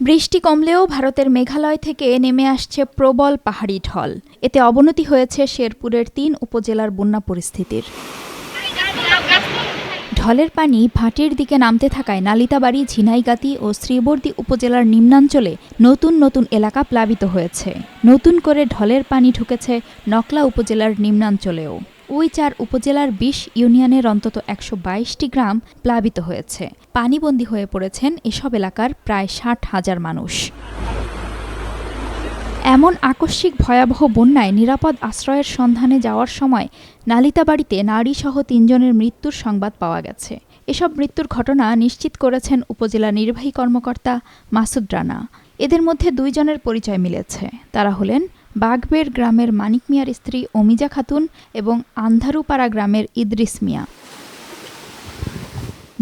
বৃষ্টি কমলেও ভারতের মেঘালয় থেকে নেমে আসছে প্রবল পাহাড়ি ঢল। এতে অবনতি হয়েছে শেরপুরের তিন উপজেলার বন্যা পরিস্থিতির। ঢলের পানি ভাটির দিকে নামতে থাকায় নালিতাবাড়ি, ঝিনাইগাতি ও শ্রীবর্দী উপজেলার নিম্নাঞ্চলে নতুন নতুন এলাকা প্লাবিত হয়েছে। নতুন করে ঢলের পানি ঢুকেছে নকলা উপজেলার নিম্নাঞ্চলেও। ওই চার উপজেলার বিশ ইউনিয়নের অন্তত একশো বাইশটি গ্রাম প্লাবিত হয়েছে। পানিবন্দী হয়ে পড়েছেন এসব এলাকার প্রায় ষাট হাজার মানুষ। এমন আকস্মিক ভয়াবহ বন্যায় নিরাপদ আশ্রয়ের সন্ধানে যাওয়ার সময় নালিতাবাড়িতে নারীসহ তিনজনের মৃত্যুর সংবাদ পাওয়া গেছে। এসব মৃত্যুর ঘটনা নিশ্চিত করেছেন উপজেলা নির্বাহী কর্মকর্তা মাসুদ রানা। এদের মধ্যে দুইজনের পরিচয় মিলেছে। তারা হলেন বাগবের গ্রামের মানিক মিয়ার স্ত্রী অমিজা খাতুন এবং আন্ধারুপাড়া গ্রামের ইদ্রিস মিয়া।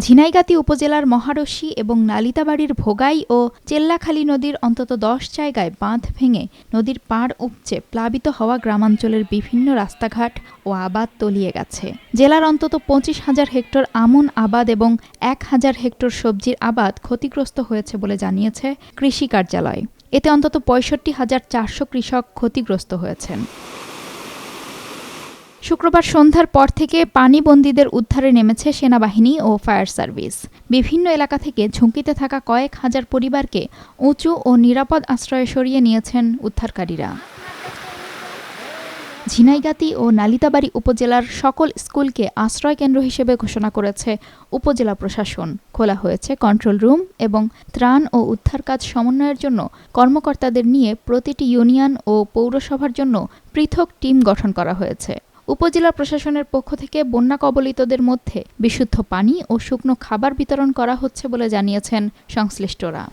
ঝিনাইগাতি উপজেলার মহারশি এবং নালিতাবাড়ির ভোগাই ও চেল্লাখালী নদীর অন্তত দশ জায়গায় বাঁধ ভেঙে নদীর পাড় উপচে প্লাবিত হওয়া গ্রামাঞ্চলের বিভিন্ন রাস্তাঘাট ও আবাদ তলিয়ে গেছে। জেলার অন্তত পঁচিশ হাজার হেক্টর আমন আবাদ এবং এক হাজার হেক্টর সবজির আবাদ ক্ষতিগ্রস্ত হয়েছে বলে জানিয়েছে কৃষি কার্যালয়। এতে অন্তত পঁয়ষট্টি হাজার চারশো কৃষক ক্ষতিগ্রস্ত হয়েছেন। শুক্রবার সন্ধ্যার পর থেকে পানিবন্দীদের উদ্ধারে নেমেছে সেনাবাহিনী ও ফায়ার সার্ভিস। বিভিন্ন এলাকা থেকে ঝুঁকিতে থাকা কয়েক হাজার পরিবারকে উঁচু ও নিরাপদ আশ্রয়ে সরিয়ে নিয়েছেন উদ্ধারকারীরা। ঝিনাইগাতি ও নালিতাবাড়ি উপজেলার সকল স্কুলকে আশ্রয় কেন্দ্র হিসেবে ঘোষণা করেছে উপজেলা প্রশাসন। খোলা হয়েছে কন্ট্রোল রুম এবং ত্রাণ ও উদ্ধার কাজ সমন্বয়ের জন্য কর্মকর্তাদের নিয়ে প্রতিটি ইউনিয়ন ও পৌরসভার জন্য পৃথক টিম গঠন করা হয়েছে। উপজেলা প্রশাসনের পক্ষ থেকে বন্যা কবলিতদের মধ্যে বিশুদ্ধ পানি ও শুকনো খাবার বিতরণ করা হচ্ছে বলে জানিয়েছেন সংশ্লিষ্টরা।